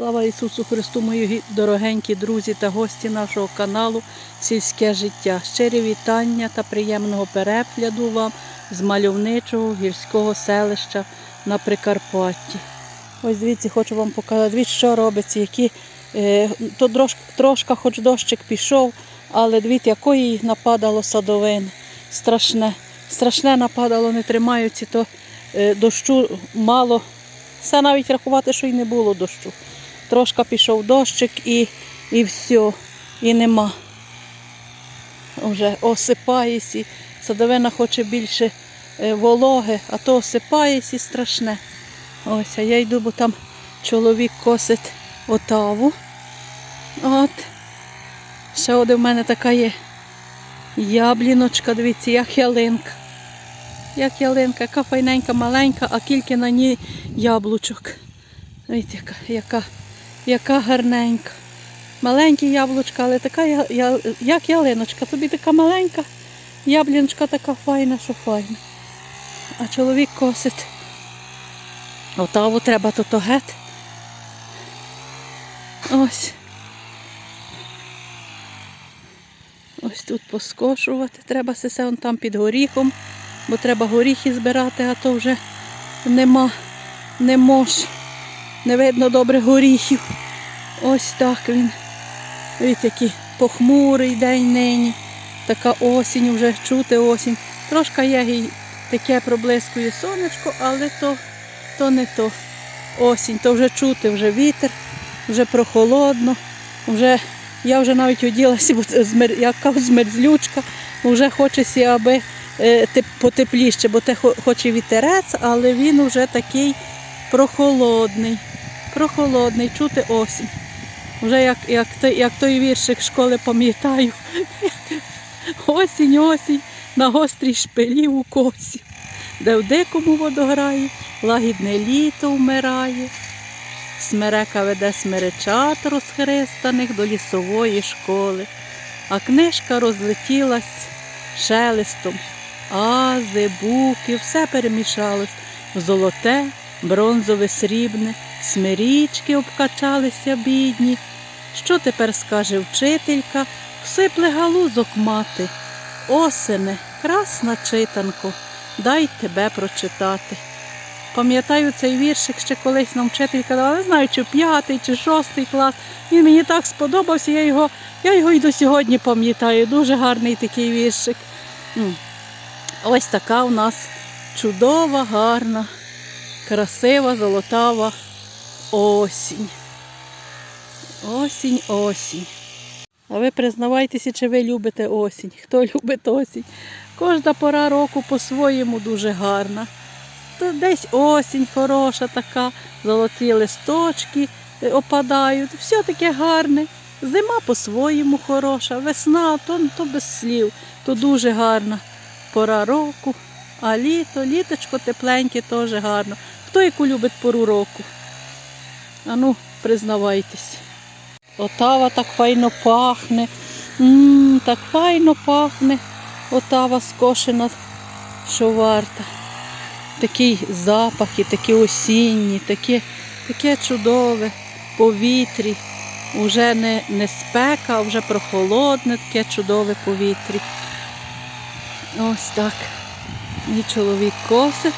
Слава Ісусу Христу, мої дорогенькі друзі та гості нашого каналу Сільське життя. Щирі вітання та приємного перегляду вам з мальовничого гірського селища на Прикарпатті. Ось дивіться, хочу вам показати, дивіться, що робиться, які, е, то трош, трошка хоч дощик пішов, але дивіться, якої нападало садовин. Страшне. Страшне нападало, не тримаються, то е, дощу мало. Все навіть рахувати, що й не було дощу. Трошка пішов дощик і, і все, і нема. Вже осипаєсь, і садовина хоче більше е, вологи, а то осипаєсь і страшне. Ось, а я йду, бо там чоловік косить отаву. От. Ще один в мене така є ябліночка, дивіться, як ялинка. Як ялинка, яка файненька, маленька, а кілька на ній яблучок. Дивіться, яка, яка, яка гарненька. Маленькі яблучка, але така як ялиночка. Тобі така маленька, ябліночка така файна, що файна. А чоловік косить. Отаву треба то гет. Ось. Ось тут поскошувати. Треба все он там під горіхом, бо треба горіхи збирати, а то вже нема, не мож. Не видно добре горіхів. Ось так він. Дивіться, який похмурий день нині. Така осінь, вже чути осінь. Трошки є таке проблискує сонечко, але то, то не то. Осінь, то вже чути, вже вітер, вже прохолодно, вже я вже навіть оділася, бо яка змерзлючка, вже хочеться, аби е, теп- потепліше, бо те хо- хоче вітерець, але він вже такий прохолодний. Прохолодний, чути осінь. Вже як, як, як той віршик школи пам'ятаю. Осінь, осінь, на гострій шпилі у косі, де в дикому водограє, лагідне літо вмирає. Смерека веде смеречат розхристаних до лісової школи, а книжка розлетілась шелестом. Ази, буки, все перемішалось в золоте, бронзове, срібне, смирічки обкачалися бідні. Що тепер скаже вчителька? Всипле галузок мати. Осене, красна читанко, дай тебе прочитати. Пам'ятаю цей віршик ще колись нам вчителька дала, не знаю, чи п'ятий, чи шостий клас. Він мені так сподобався, я його, я його і до сьогодні пам'ятаю. Дуже гарний такий віршик. Ось така у нас чудова, гарна, красива, золотава осінь. Осінь, осінь. А ви признавайтеся, чи ви любите осінь. Хто любить осінь? Кожна пора року по-своєму дуже гарна. То десь осінь хороша така, золоті листочки е, опадають. Все таке гарне. Зима по-своєму хороша, весна то, то без слів, то дуже гарна пора року. А літо, літочко тепленьке теж гарно. Хто яку любить пору року? Ану, признавайтесь. Отава так файно пахне. м так файно пахне. Отава скошена, що варта. Такий запах і такі осінні, таке, таке чудове повітрі. Уже не, не спека, а вже прохолодне, таке чудове повітрі. Ось так. Мій чоловік косить.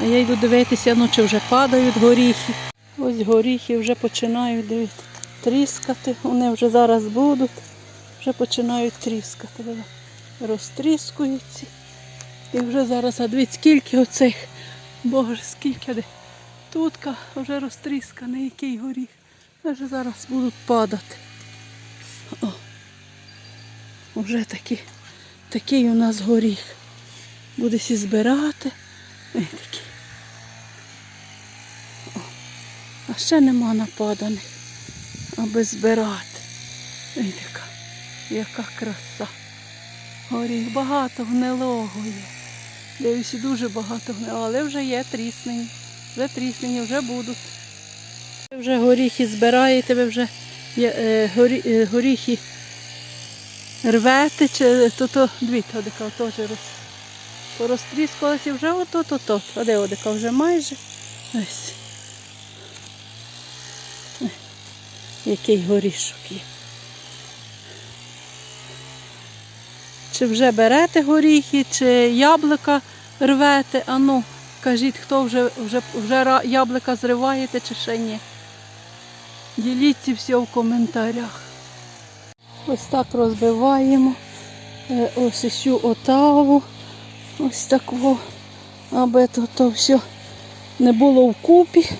А я йду дивитися, ну чи вже падають горіхи. Ось горіхи вже починають дивіться, тріскати. Вони вже зараз будуть. Вже починають тріскати. Розтріскуються. І вже зараз, а дивіться, скільки оцих. Боже, скільки де. Тутка вже розтрісканий, який горіх. Вже зараз будуть падати. О. Вже такі, такий у нас горіх. Буде сі збирати. Ой, такий. А ще нема нападаних, аби збирати. Ой, така, яка краса. Горіх багато гнилого є. Дивлюся, дуже багато гнилого, але вже є тріснені. Вже тріснені, вже будуть. Ви вже горіхи збираєте, ви вже е, горі, е, горіхи рвете, чи то, то дивіться, одика теж роз, порозтріскалася вже ото-то-то. А одика вже майже. Ось. Який горішок. Чи вже берете горіхи, чи яблука рвете? Ану, кажіть, хто вже, вже, вже яблука зриваєте чи ще ні. Діліться все в коментарях. Ось так розбиваємо. Е, Ось цю отаву. Ось так аби то, то все не було вкупі,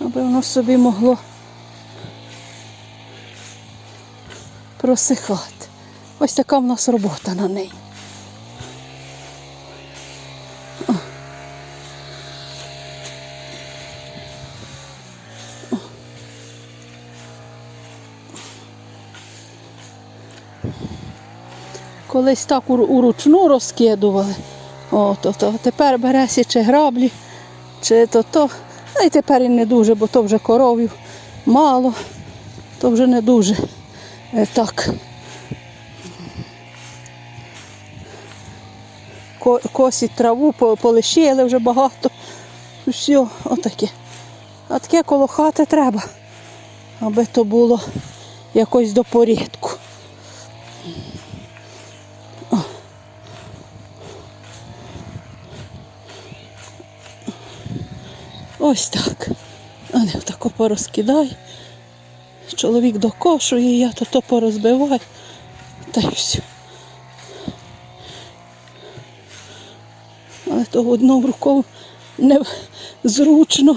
аби воно собі могло просихати. Ось така в нас робота на неї. Колись так уручну розкидували. О, то, то. Тепер береся чи граблі, чи то то. А й тепер і не дуже, бо то вже коровів мало, то вже не дуже так. Ко- Косять траву, по- полишили вже багато. Все, отаке. А таке коло хати треба, аби то було якось до порядку. Ось так. А не тако порозкидай. Чоловік докошує, я то порозбиваю. Та й все. Але то одною рукою не зручно.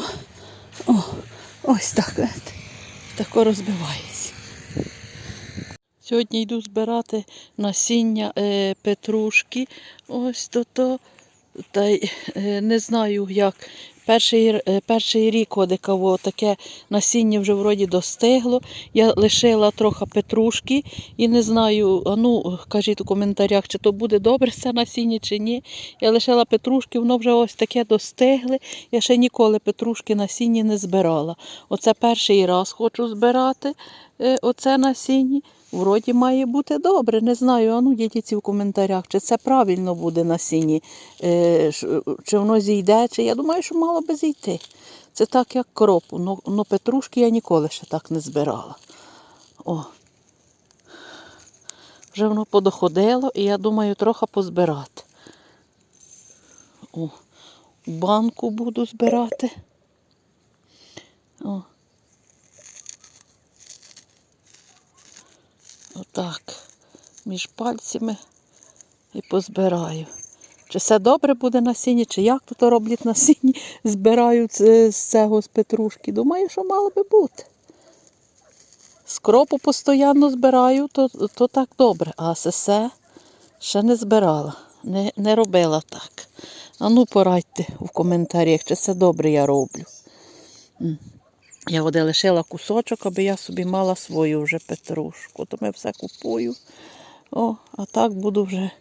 О, ось так. Тако розбивається. Сьогодні йду збирати насіння е, петрушки. Ось то то. Та е, не знаю як. Перший, е, перший рік одикаво таке насіння вже вроді достигло. Я лишила трохи петрушки і не знаю, ну кажіть у коментарях, чи то буде добре це насіння, чи ні. Я лишила петрушки, воно вже ось таке достигле. Я ще ніколи петрушки насіння не збирала. Оце перший раз хочу збирати е, оце насіння. Вроді має бути добре. Не знаю, а ну діліться в коментарях, чи це правильно буде насіння, е, ш- чи воно зійде, чи я думаю, що мало би зійти. Це так, як кропу. Ну, ну петрушки я ніколи ще так не збирала. О. Вже воно подоходило, і я думаю, трохи позбирати. О, банку буду збирати. Отак. Між пальцями і позбираю. Чи все добре буде насіння, чи як тут роблять насіння, збирають з, цього з петрушки. Думаю, що мало би бути. Скропу постійно збираю, то, то так добре, а сесе ще не збирала, не, не робила так. А ну порадьте в коментарях, чи це добре я роблю. Я води лишила кусочок, аби я собі мала свою вже петрушку. То ми все купую. О, а так буду вже.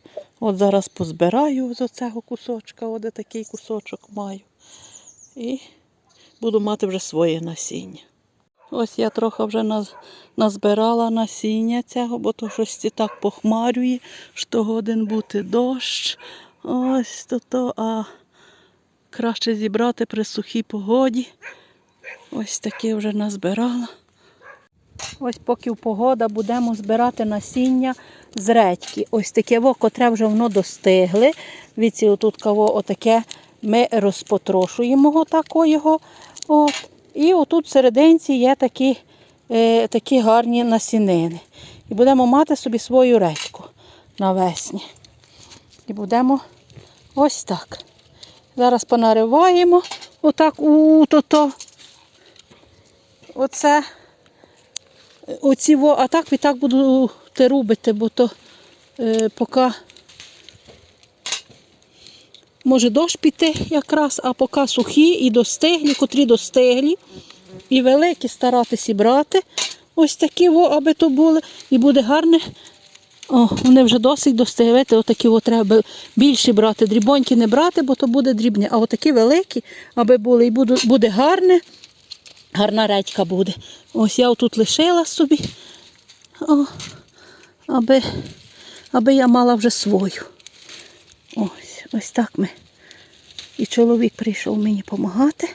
От зараз позбираю з оцього кусочка, от такий кусочок маю. І буду мати вже своє насіння. Ось я трохи вже наз- назбирала насіння цього, бо то щось так похмарює, що годин бути дощ. Ось то то, а краще зібрати при сухій погоді. Ось таке вже назбирала. Ось поки погода будемо збирати насіння з редьки. Ось таке, во, котре вже воно достигли. Віці, отут каво отаке ми розпотрошуємо тако його. От. І отут всерединці є такі, е, такі гарні насінини. І будемо мати собі свою редьку навесні. І будемо ось так. Зараз понариваємо отак у то-то. Оце. Оці а так і так буду те рубити, бо то е, поки може дощ піти якраз, а поки сухі і достиглі, котрі достиглі, і великі старатися брати. Ось такі, во, аби то були. І буде гарне. О, вони вже досить достигли. Отакі о, треба більші брати. Дрібонькі не брати, бо то буде дрібні. А отакі великі, аби були, і буде, буде гарне. Гарна редька буде. Ось я отут лишила собі, о, аби, аби я мала вже свою. Ось, ось так ми. І чоловік прийшов мені допомагати.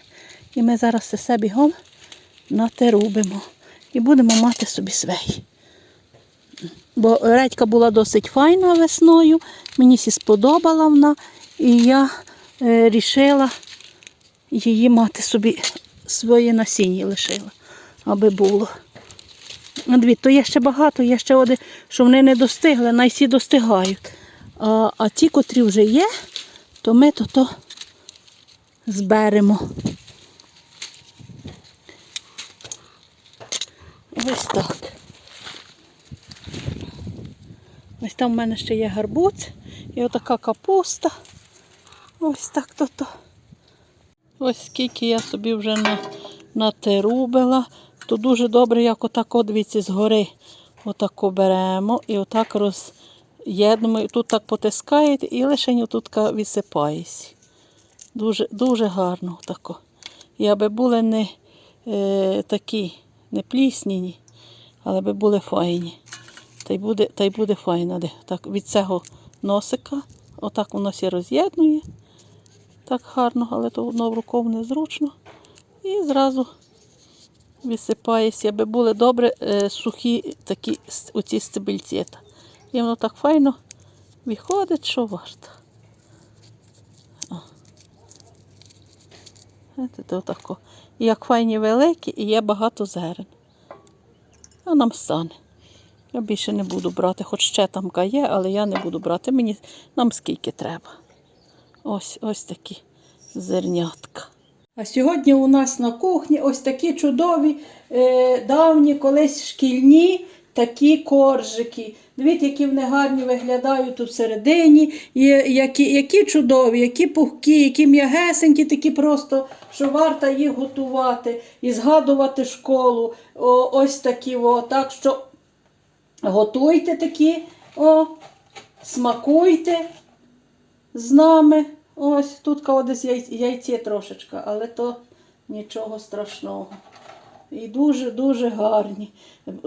І ми зараз все бігом натерубимо. І будемо мати собі свей. Бо редька була досить файна весною, мені сі сподобала вона, і я е, рішила її мати собі своє насіння лишила, аби було. Дві, то є ще багато, є ще один, що вони не достигли, най всі достигають. А, а ті, котрі вже є, то ми то, то зберемо. Ось так. Ось там в мене ще є гарбуз і отака капуста. Ось так то-то. Ось скільки я собі вже на, натерубила, то дуже добре, як отак дивіться, згори отако беремо і отак роз'єднуємо. Тут так потискаєте і лише тут відсипається. Дуже, дуже гарно отако. І аби були не е, такі, не плісніні, але аби були файні. Та й буде, та й буде файно. Так, від цього носика, отак воно сі роз'єднує. Так гарно, але то воно в рукав незручно. І зразу висипається, аби були добре е, сухі такі оці стебельцята. І воно так файно виходить, що варто. Отако. Як файні великі, і є багато зерен. А нам стане. Я більше не буду брати, хоч ще там є, але я не буду брати. Мені нам скільки треба. Ось ось такі зернятка. А сьогодні у нас на кухні ось такі чудові, е, давні, колись шкільні такі коржики. Дивіться, які вони гарні виглядають тут всередині. І які, які чудові, які пухкі, які м'ягесенькі, такі просто, що варто їх готувати і згадувати школу. О, ось такі. О, так що готуйте такі, о, смакуйте з нами. Ось тут десь яй- яйце трошечка, але то нічого страшного. І дуже-дуже гарні.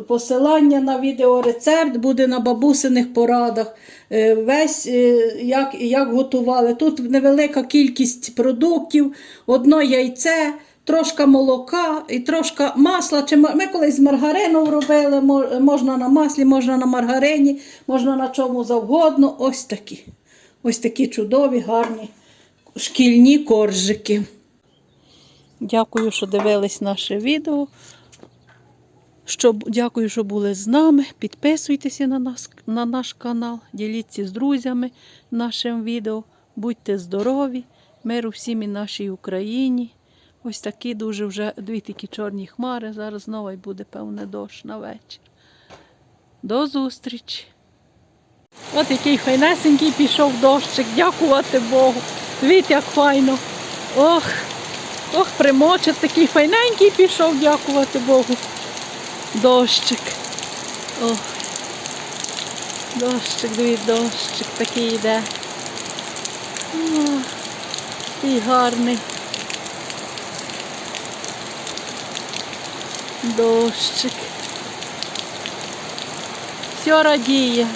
Посилання на відеорецепт буде на бабусиних порадах. Е, Весь е, як, як готували. Тут невелика кількість продуктів, одно яйце, трошка молока і трошка масла. Ми колись з маргарином робили, можна на маслі, можна на маргарині, можна на чому завгодно. Ось такі. Ось такі чудові, гарні шкільні коржики. Дякую, що дивились наше відео. Що, дякую, що були з нами. Підписуйтеся на, нас, на наш канал, діліться з друзями нашим відео. Будьте здорові, миру всім і нашій Україні. Ось такі дуже вже дві такі чорні хмари. Зараз знову буде, певне, дощ на вечір. До зустрічі! От який файнесенький пішов дощик, дякувати Богу. Дивіться, як файно. Ох, ох, примочить такий файненький пішов, дякувати Богу. Дощик. Ох. Дощик, дивіться, дощик такий йде. Ох, і гарний. Дощик. Все радіє.